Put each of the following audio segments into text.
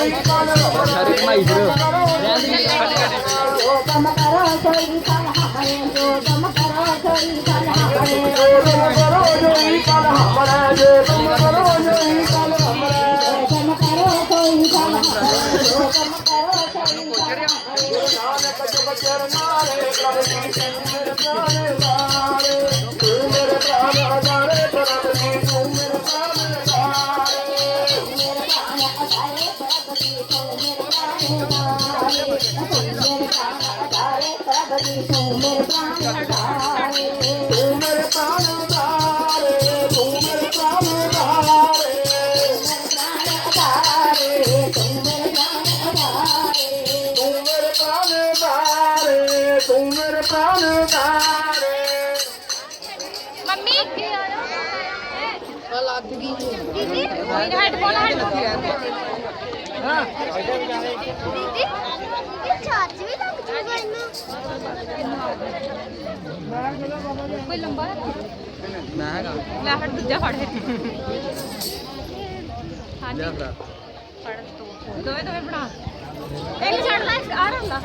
ਸਾਰੇ ਕਮਾਈ ਫਿਰ ਰਹਿਣ ਦੇ ਜੋ ਕੰਮ ਕਰੋ ਸੋਈ ਫਲ ਹਾਰੇ ਜੋ ਕੰਮ ਕਰੋ ਸੋਈ ਫਲ ਹਾਰੇ ਕੰਮ ਕਰੋ ਸੋਈ ਫਲ ਹਾਰੇ ਜੋ ਕੰਮ ਕਰੋ ਸੋਈ ਫਲ ਹਾਰੇ ਮੇਰੇ ਮੇਰੇ ਪ੍ਰਾਣ ਅਧਾਰੇ ਪ੍ਰਭ ਦੀ ਤੂੰ ਮੇਰੇ ਪ੍ਰਾਣ ਉਤਾਰੇ ਤੂੰ ਮੇਰੇ ਪ੍ਰਾਣ ਅਧਾਰੇ ਤੂੰ ਮੇਰੇ ਪ੍ਰਾਣ ਅਧਾਰੇ ਤੂੰ ਮੇਰੇ ਪ੍ਰਾਣ ਉਤਾਰੇ ਮੰਮੀ ਕੀ ਆ ਲੱਗ ਗਈ ਦੀਦੀ ਹੈਡਫੋਨ ਹੈਡਫੋਨ ਦੀਦੀ। ਇਹ ਚਾਰਜ ਵੀ ਲੱਗ ਜੂਗਾ ਇਹਨਾਂ। ਕੋਈ ਲੰਬਾ ਮੈਂ ਹੈਗਾ। ਲੈ ਫੜ ਦੂਜਾ ਫੜ। ਲੈ ਹਾਂਜੀ ਫੜ। ਤੂੰ ਦੋਵੇਂ ਦੋਵੇਂ ਬਣਾ। ਇੱਕ ਛੱਡ ਲੈ ਆ ਰਹਾ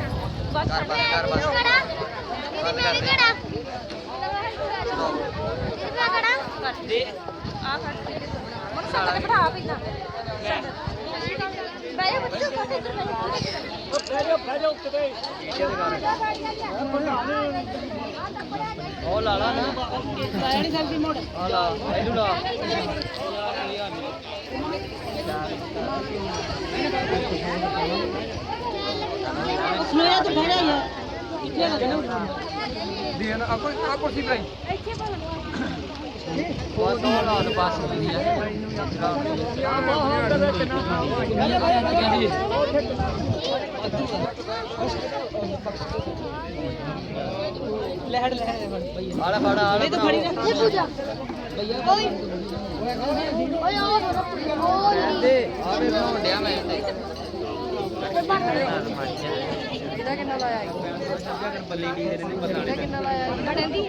ਬਸ ਕਰ ਬਸ ਕੜਾ ਦੀਦੀ ਮੇਰੀ ਕੜਾ ਦੀਦੀ ਮੈਂ ਕੜਾ ਦੇ ਆ ਫੜ। ਮਨ ਸਾਡਾ ਤੇ ਬਿਠਾ ਪੈਂਦਾ ਬੈ ਜਾ ਬੱਚੂ ਕਾਤੇ ਇੱਧਰ ਬੈ ਜਾ। ਉਹ ਲਾ ਲਾ ਨਾ ਨਹੀਂ ਜਲਦੀ ਮੋੜ ਆ ਲਾ ਇਹਨੂੰ ਲਾ। ਮੇਰਾ ਤਾਂ ਫੜਿਆ ਯਾਰ। ਇੱਥੇ ਲੱਗਣਾ ਦੀਨ ਆ ਕੋਈ ਆ ਕੁਰਸੀ ਭਾਈ ਇੱਥੇ ਭਲਾ ਲਾ ਦੇ ਬਸ ਨਹੀਂ ਲਹਿੜ ਲਹਿੜ ਆਲਾ ਫੜਾ ਆਲਾ ਤਾਂ ਫੜੀ ਇਹ ਪੂਜਾ। ਓਏ। ਓਏ ਓਏ ਤੇ ਆਵੇ ਬਣਾਉਣ ਡਿਆ ਮੈਂ ਤੇ। ਇਹਦਾ ਕਿੰਨਾ ਲਾਇਆ ਨਹੀਂ ਕਿੰਨਾ ਲਾਇਆ ਬਣੇ ਦੀ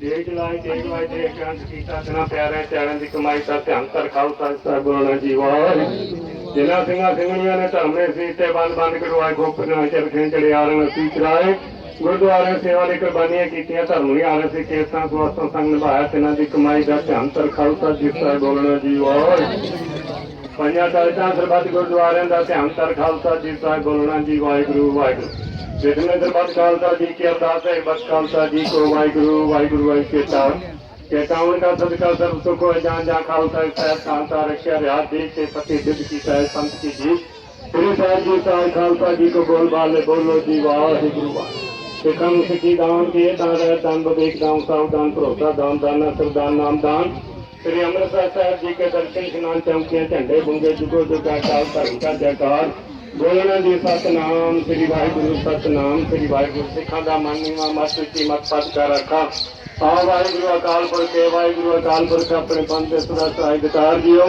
ਦੇਖ ਲਾਇ ਦੇਖ ਲਾਇ ਦੇਖ ਕੇ ਅੰਤ ਕੀਤਾ ਤਨਾ ਪਿਆਰਿਆਂ ਚਰਨ ਦੀ ਕਮਾਈ ਦਾ ਧਿਆਨ ਕਰ ਖਾਲਸਾ ਸਾਹਿਬ ਗੁਰੂ ਜੀ ਵਾਹਿਗੁਰੂ ਜਿਨ੍ਹਾਂ ਸਿੰਘਾਂ ਸਿੰਘਣੀਆਂ ਨੇ ਧਰਮ ਦੇ ਸੀਤੇ ਬੰਦ ਬੰਦ ਕਰਵਾਏ ਗੋਪਨ ਚਰਖੇ ਚੜੇ ਆਰਨ ਅਸੀਂ ਚਰਾਏ ਗੁਰਦੁਆਰੇ ਸੇਵਾ ਲਈ ਕੁਰਬਾਨੀਆਂ ਕੀਤੀਆਂ, ਧਰਮ ਲਈ ਆਰਨ ਸੀ ਕੇਸਾਂ ਸਵਾਸਾਂ ਸੰਗ ਨਿਭਾਇਆ, ਤਿਨਾਂ ਦੀ ਕਮਾਈ ਦਾ ਧਿਆਨ ਕਰ ਖਾਲਸਾ ਜੀ ਸਾਹਿਬ ਬੋਲਣਾ ਜੀ ਵਾਹਿਗੁਰੂ ਪੰਜਾਂ ਦਲਿਤਾਂ ਸਰਬੱਤ ਗੁਰਦੁਆਰਿਆਂ ਦਾ ਧਿਆਨ ਕਰ ਖਾਲਸਾ ਜੀ ਸਾਹਿਬ ਬੋਲਣਾ ਜੀ ਵਾਹਿਗੁਰੂ ਵਾਹਿਗੁਰੂ। ਜਿਤਨੇ ਸਰਬੱਤ ਖਾਲਸਾ ਜੀ ਕੀ ਅਰਦਾਸ ਹੈ ਬਸ ਖਾਲਸਾ ਜੀ ਕੋ ਵਾਹਿਗੁਰੂ ਵਾਹਿਗੁਰੂ ਵਾਹਿ ਕੇਤਾ ਕੇਤਾਉਣ ਦਾ ਸਦਕਾ ਸਰਬ ਸੁਖ ਜਾਨ ਜਾ ਖਾਲਸਾ ਸਾਹਿਬ ਕਾਂਤਾ ਰਖਿਆ ਰਿਆ ਦੇਖ ਤੇ ਫਤਿਹ ਦਿਦ ਕੀ ਸਾਹਿਬ ਸੰਤ ਕੀ ਜੀ। ਸ੍ਰੀ ਸਾਹਿਬ ਜੀ ਸਾਹਿਬ ਖਾਲਸਾ ਜੀ ਕੋ ਬੋਲ ਬਾਲੇ ਬੋਲੋ ਜੀ ਵਾਹਿਗੁਰੂ ਵਾਹਿਗੁਰੂ ਸਿੱਖਾਂ ਸਿੱਖੀ ਦਾਨ ਕੇ ਦਾਨ ਦਾਨ ਬਵੇਕ ਦਾਨ ਸਾਵ ਦਾਨ ਭਰੋਸਾ, ਦਾਨ, ਦਾਨਾ ਸਰਦਾਨ ਨਾਮ, ਦਾਨ। ਸ੍ਰੀ ਅੰਮ੍ਰਿਤਸਰ ਸਾਹਿਬ ਜੀ ਕੇ ਦਰਸ਼ਨ, ਇਸ਼ਨਾਨ, ਚੌਂਕੀਆਂ, ਝੰਡੇ, ਬੁੰਗੇ, ਜੁਗੋ, ਜੁਗਾ ਕਾਲ ਧਰਮ ਦਾ ਜੈਕਾਰ ਬੋਲਣਾ ਜੀ ਸਤਨਾਮ, ਸ੍ਰੀ ਵਾਹਿਗੁਰੂ ਸਤਨਾਮ, ਸ੍ਰੀ ਵਾਹਿਗੁਰੂ ਸਿੱਖਾਂ ਦਾ ਮਨ ਨੀਵਾ ਮਤ ਉੱਚੀ ਮਤ ਪਦ ਕਰ ਰੱਖਾ। ਆ ਵਾਹਿਗੁਰੂ ਅਕਾਲ ਪੁਰਖ ਹੈ ਵਾਹਿਗੁਰੂ ਅਕਾਲ ਪੁਰਖ ਆਪਣੇ ਪੰਥ ਦੇ ਸਦਾ ਸਹਾਇ ਜੀਓ।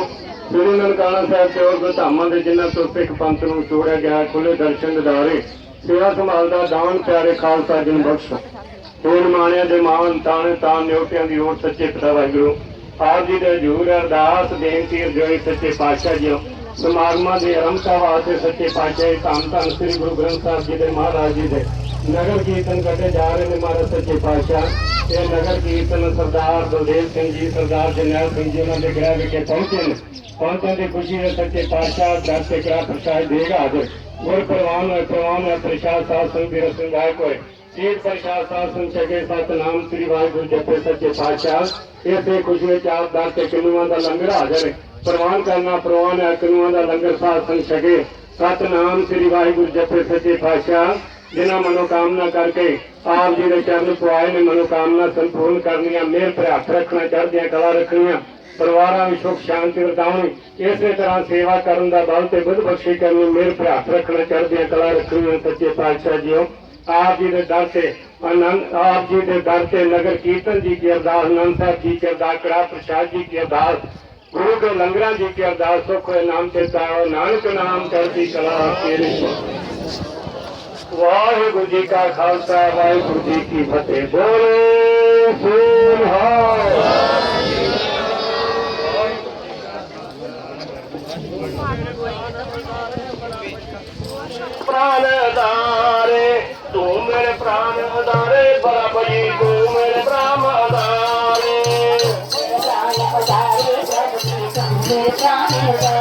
ਸ੍ਰੀ ਨਨਕਾਣਾ ਸਾਹਿਬ ਤੇ ਹੋਰ ਧਾਮਾਂ ਦੇ ਜਿਨ੍ਹਾਂ ਤੋਂ ਸਿੱਖ ਪੰਥ ਨੂੰ ਜੋੜਿਆ ਗਿਆ ਖੁੱਲੇ ਦਰਸ਼ਨ ਦਿਦਾਰੇ, ਸੇਵਾ ਸੰਭਾਲ ਦਾ ਦਾਨ ਪਿਆਰੇ ਖਾਲਸਾ ਜੀ ਨੂੰ ਹੋਣ ਮਾਣਿਆਂ ਦੇ ਮਾਨ ਤਾਣੇ ਤਾਂ ਨਿਉਟਿਆਂ ਦੀ ਹੋਰ ਸੱਚੇ ਪਿਤਾ ਵਾਹਿਗੁਰੂ। ਆਪ ਜੀ ਦੇ ਹਜ਼ੂਰ ਅਰਦਾਸ ਬੇਨਤੀ ਅਰਜ਼ੋਈ ਸੱਚੇ ਪਾਤਸ਼ਾਹ ਜੀ ਸਮਾਗਮਾਂ ਦੇ ਆਰੰਭਤਾ ਵਾਸਤੇ ਸੱਚੇ ਪਾਤਸ਼ਾਹ ਧੰਨ ਧੰਨ ਸ੍ਰੀ ਗੁਰੂ ਗ੍ਰੰਥ ਸਾਹਿਬ ਜੀ ਦੇ ਮਹਾਰਾਜ ਜੀ ਦੇ ਨਗਰ ਕੀਰਤਨ ਕੱਢੇ ਜਾ ਰਹੇ ਨੇ ਮਹਾਰਾਜ ਸੱਚੇ ਪਾਤਸ਼ਾਹ। ਇਹ ਨਗਰ ਕੀਰਤਨ ਸਰਦਾਰ ਬਲਦੇਵ ਸਿੰਘ ਜੀ, ਸਰਦਾਰ ਜਰਨੈਲ ਸਿੰਘ ਜੀ ਉਹਨਾਂ ਦੇ ਗ੍ਰਹਿ ਵਿਖੇ ਪਹੁੰਚੇ ਨੇ। ਪਹੁੰਚਣ ਦੀ ਖੁਸ਼ੀ ਵਿੱਚ ਸੱਚੇ ਪਾਤਸ਼ਾਹ ਦਰ ਤੇ ਕਿਹਾ, ਪ੍ਰਸ਼ਾਦ ਦੇਗਾ ਹਾਜ਼ਰ। ਗੁਰ ਪ੍ਰਵਾਨ ਹੋਏ ਪ੍ਰਵਾਨ ਹੋਏ ਪ੍ਰਸ਼ਾਦ ਸਾਧ ਸੰਗ ਦੀ ਰਸਮ ਗਾਇਕ ਹੋਏ। ਜੀਤ ਪ੍ਰਸ਼ਾਦ ਸਾਧ ਸੰਗ ਛਕੇ ਸਤਨਾਮ ਸ੍ਰੀ ਵਾਹਿਗੁਰੂ ਜਪੇ ਸੱਚੇ ਪਾਤਸ਼ਾਹ। ਇਸੇ ਖੁਸ਼ੀ ਵਿੱਚ ਆਪ ਦਰ ਤੇ ਕਿਨੂਆਂ ਦਾ ਲੰਗਰ ਹਾਜ਼ਰ ਹੈ ਪ੍ਰਵਾਨ ਕਰਨਾ, ਪ੍ਰਵਾਨ ਹੈ ਕਿਨੂਆਂ ਦਾ ਲੰਗਰ ਸਾਧ ਸੰਗ ਛਕੇ। ਸਤਨਾਮ ਸ੍ਰੀ ਵਾਹਿਗੁਰੂ ਜਪੇ ਸੱਚੇ ਪਾਤਸ਼ਾਹ, ਜਿਨ੍ਹਾਂ ਮਨੋਕਾਮਨਾ ਕਰਕੇ ਆਪ ਜੀ ਦੇ ਚਰਨ ਪੁਆਏ ਨੇ, ਮਨੋਕਾਮਨਾ ਸੰਪੂਰਨ ਕਰਨੀਆਂ, ਮਿਹਰ ਭਰ ਹੱਥ ਰੱਖਣਾ ਚੜ੍ਹਦੀਆਂ ਕਲਾ ਰੱਖਣੀਆਂ, ਪਰਿਵਾਰਾਂ ਵਿੱਚ ਸੁਖ, ਸ਼ਾਂਤੀ ਵਰਤਾਉਣੀ, ਇਸੇ ਤਰ੍ਹਾਂ ਸੇਵਾ ਕਰਨ ਦਾ ਬਲ ਤੇ ਬੁੱਧ ਬਖਸ਼ੀ ਕਰਨੀ, ਮਿਹਰ ਭਰ ਹੱਥ ਰੱਖਣਾ ਚੜ੍ਹਦੀਆਂ ਕਲਾ ਰੱਖਣੀਆਂ, ਸੱਚੇ ਪਾਤਸ਼ਾਹ ਜੀਓ। ਆਪ ਜੀ ਦੇ ਦਰ ਤੇ ਆਨੰਦ ਆਪ ਜੀ ਦੇ ਦਰ ਤੇ ਨਗਰ ਕੀਰਤਨ ਜੀ ਕੀ ਅਰਦਾਸ ਆਨੰਦ ਸਾਹਿਬ ਜੀ ਕੀ ਅਰਦਾਸ ਕੜਾ ਪ੍ਰਸ਼ਾਦ ਜੀ ਕੀ ਅਰਦਾਸ ਗੁਰੂ ਦੇ ਲੰਗਰਾਂ ਜੀ ਕੀ ਅਰਦਾਸ, ਸੁਖ ਹੋਏ ਨਾਮ ਤੇ ਨਾਨਕ ਨਾਮ ਚੜ੍ਹਦੀ ਕਲਾ ਤੇਰੇ ਵਾਹਿਗੁਰੂ ਜੀ ਕਾ ਖਾਲਸਾ, ਵਾਹਿਗੁਰੂ ਜੀ ਕੀ ਫਤਿਹ। ਬੋਲੇ ਸੋਨਹਾ ਪ੍ਰਾਨ ਦਾਰੇ ਤੂੰ ਮੇਰੇ ਪ੍ਰਾਨ ਦਾਰੇ ਬਰਾਬਰ ਜੀ ਤੂੰ ਦਾਰੇ ਮੇਰੇ